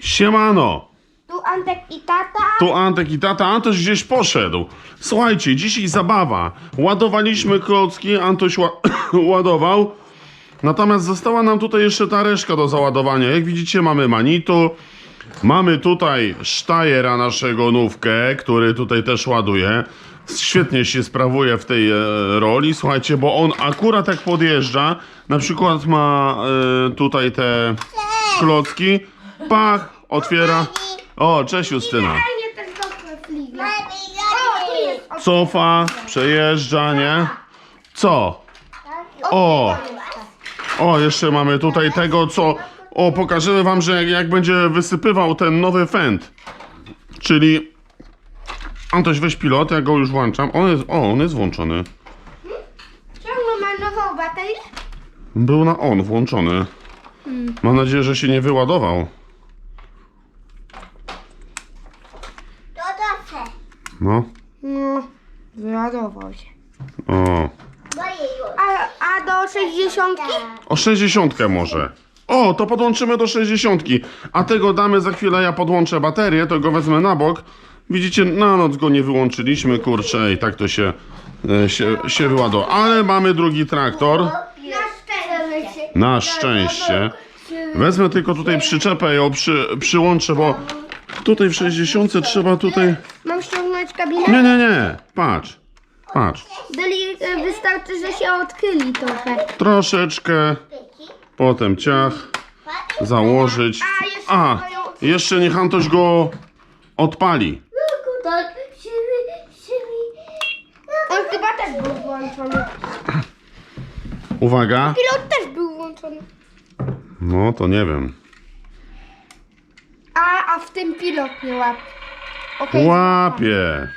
Siemano! Tu Antek i tata. Tu Antek i tata. Antoś gdzieś poszedł. Słuchajcie, dzisiaj zabawa. Ładowaliśmy klocki, Antoś ła ładował. Natomiast została nam tutaj jeszcze ta reszka do załadowania. Jak widzicie, mamy Manitu. Mamy tutaj Sztajera, naszego nówkę, który tutaj też ładuje. Świetnie się sprawuje w tej e, roli, słuchajcie, bo on akurat jak podjeżdża, na przykład ma e, tutaj te klocki, pach, otwiera. O, cześć Justyna. Fajnie też dotknę fligla. O, tu jest. O, Cofa, przejeżdża, nie? Co? O! O, jeszcze mamy tutaj tego, co... O, pokażemy wam, że jak, jak będzie wysypywał ten nowy fend. Czyli... Antoś, weź pilot, ja go już włączam. On jest, o, on jest włączony. Ciągle ma nową baterię? Był na on włączony. Mam nadzieję, że się nie wyładował. To dobrze. No. No, wyładował się. O. A, a do 60? O 60 może. O, to podłączymy do 60. A tego damy za chwilę, ja podłączę baterię, to go wezmę na bok. Widzicie, na noc go nie wyłączyliśmy, kurczę, i tak to się, e, się, się wyładowało. Ale mamy drugi traktor, Na szczęście. na szczęście. Wezmę tylko tutaj przyczepę, ją przy, przyłączę, bo tutaj w 60 trzeba tutaj... Mam kabinę? Nie, nie, nie, patrz, patrz. Byli, e, wystarczy, że się odchyli trochę. Troszeczkę, potem ciach, założyć. A, jeszcze niech Antoś go odpali. Tak. On chyba też był włączony. Uwaga. Pilot też był włączony. No to nie wiem. A, a w tym pilot nie łapie. Okej. Łapie.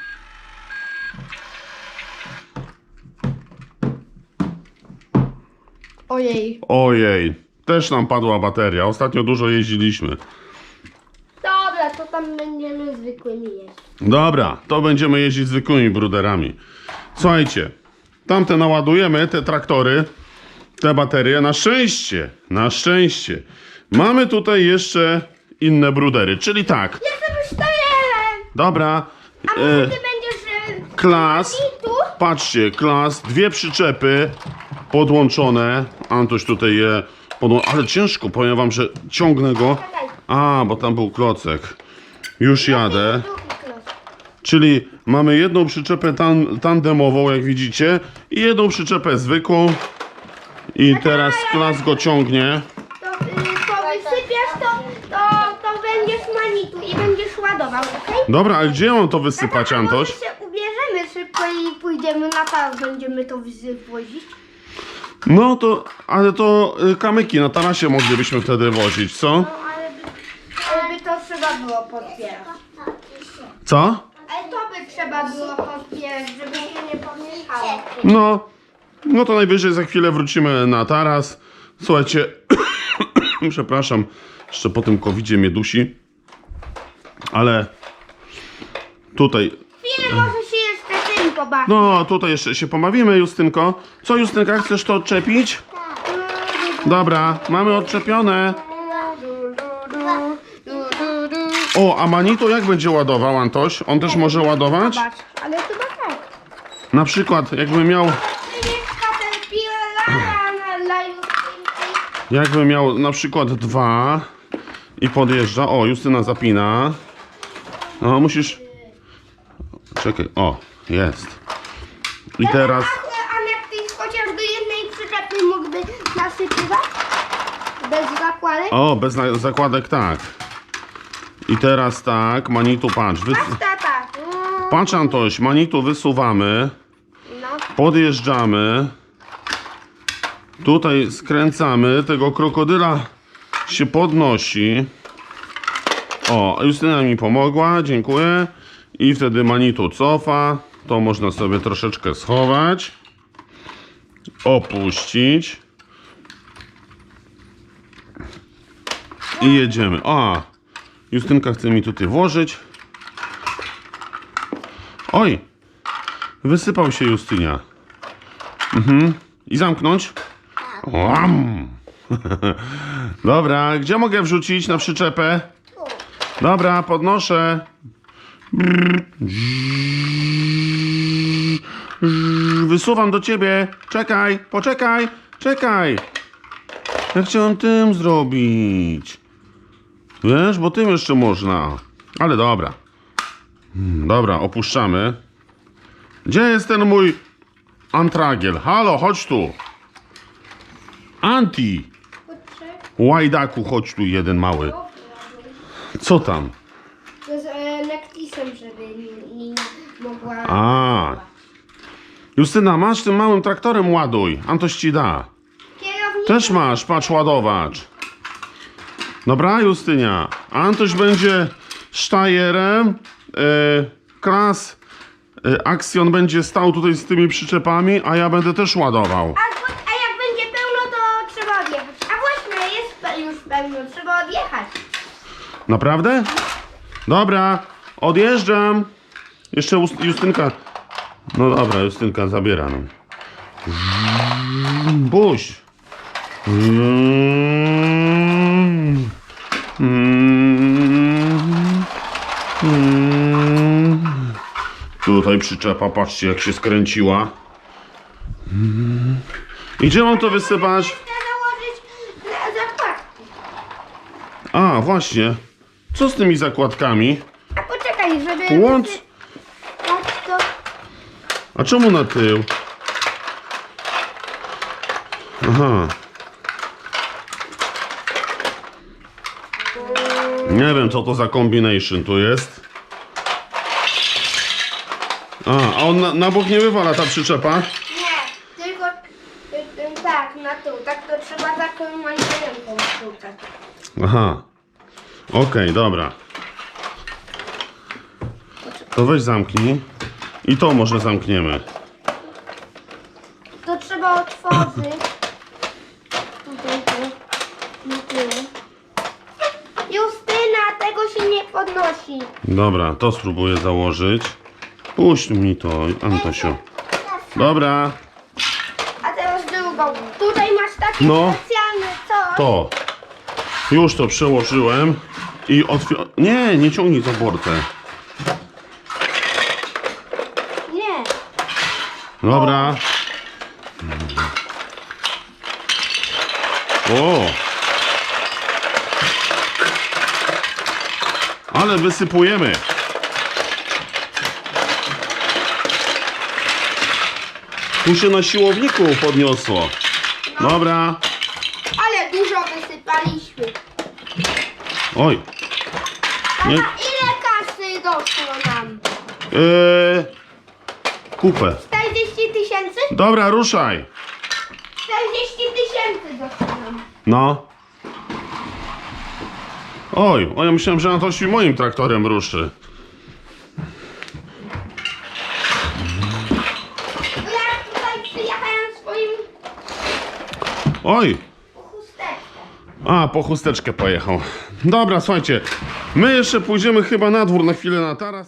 Ojej. Ojej, też nam padła bateria. Ostatnio dużo jeździliśmy. Dobra, to tam będziemy zwykłymi jeść. Dobra, to będziemy jeździć zwykłymi bruderami. Słuchajcie, tamte naładujemy, te traktory, te baterie. Na szczęście, na szczęście. Mamy tutaj jeszcze inne brudery, czyli tak. Dobra, A może e, ty będziesz... E, klas. I tu? Patrzcie, klas, dwie przyczepy podłączone. Antoś tutaj je podłą... Ale ciężko, powiem wam, że ciągnę go. A, bo tam był klocek. Już jadę. Drugi. Czyli mamy jedną przyczepę tan tandemową, jak widzicie, i jedną przyczepę zwykłą. I teraz klas go ciągnie. To, y, to wysypiasz, to, to, będziesz manitu i będziesz ładował, okej? Dobra, a gdzie mam to wysypać, A może Antoś? się ubierzemy szybko i pójdziemy na targ, będziemy to wywozić. No to, ale to y, kamyki na tarasie moglibyśmy wtedy wozić, co? No, ale by, ale by to trzeba było podpierać. Co? Ale to by trzeba było podpierać, żeby się nie pomieszało. No, no to najwyżej za chwilę wrócimy na taras. Słuchajcie, przepraszam, jeszcze po tym covidzie mnie dusi, ale tutaj, może się jeszcze tym pobawić. no tutaj jeszcze się pomawimy, Justynko. Co, Justynka, chcesz to odczepić? Dobra, mamy odczepione. O, a Manito jak będzie ładował, Antoś? On też może ładować? Zobacz, ale chyba tak. Na przykład, jakby miał, jakby miał na przykład dwa i podjeżdża. O, Justyna zapina. No, musisz... Czekaj, o, jest. I teraz... A, a jak ty chociaż do jednej przyczepy mógłby nasypywać? Bez zakładek? O, bez na- zakładek tak. I teraz tak, Manitu, patrz. Wys... Patrz tata. Mm, Patrz, Antoś, Manitu wysuwamy. No. Podjeżdżamy. Tutaj skręcamy. Tego krokodyla się podnosi. O, Justyna mi pomogła, dziękuję. I wtedy Manitu cofa. To można sobie troszeczkę schować. Opuścić. I jedziemy. A, Justynka chce mi tutaj włożyć. Oj, Wysypał się Justynia. Mhm. I zamknąć? Łam. Dobra, gdzie mogę wrzucić na przyczepę? Dobra, podnoszę. Wysuwam do ciebie. Czekaj, poczekaj, czekaj. Ja chciałem tym zrobić. Wiesz, bo tym jeszcze można. Ale dobra. Hmm, Dobra, opuszczamy. Gdzie jest ten mój antragiel? Halo, chodź tu. Anti. Łajdaku, chodź tu jeden mały. Co tam? To z e, nektisem, żeby nie, nie mogła... A. Justyna, masz tym małym traktorem ładuj. Antoś ci da. Kierownik... Też masz, patrz, ładowacz. Dobra, Justynia. Antoś będzie sztajerem. E, klas e, Aksjon będzie stał tutaj z tymi przyczepami, a ja będę też ładował. A, a jak będzie pełno, to trzeba odjechać. A właśnie, jest pe- już pełno, trzeba. Naprawdę? Dobra, odjeżdżam. Jeszcze Ust- Justynka. No dobra, Justynka zabiera. Mm. Mm. Tutaj przyczepa, patrzcie jak się skręciła. Mm. I gdzie mam to wysypać? A, właśnie. Co z tymi zakładkami? A poczekaj, żeby... Łącz. To... A czemu na tył? Aha. Nie wiem, co to za combination tu jest. A, a on na, na bok nie wywala ta przyczepa? Nie, tylko y, y, tak, na tył. Tak to trzeba taką manierką szukać. Aha. Okej, dobra. To weź zamknij. I to może zamkniemy. To trzeba otworzyć. Tutaj tu. Na tyle. Justyna, tego się nie podnosi. Dobra, to spróbuję założyć. Puść mi to, Antosiu. Dobra, A teraz drugą. Tutaj masz takie No. specjalne coś. to. Już to przełożyłem. I otwier... Nie, nie ciągnij za bortę. Nie. Dobra. O! Ale wysypujemy. Tu się na siłowniku podniosło. Dobra. Wysypaliśmy. Oj. Tata, Nie. ile kasy doszło nam? Eee, kupę. 40 tysięcy? Dobra, ruszaj. 40 tysięcy doszło nam. No. Oj, o ja myślałem, że Antoś moim traktorem ruszy. Ja tutaj przyjechałem swoim Oj. A po chusteczkę pojechał. Dobra, słuchajcie, my jeszcze pójdziemy chyba na dwór na chwilę na taras.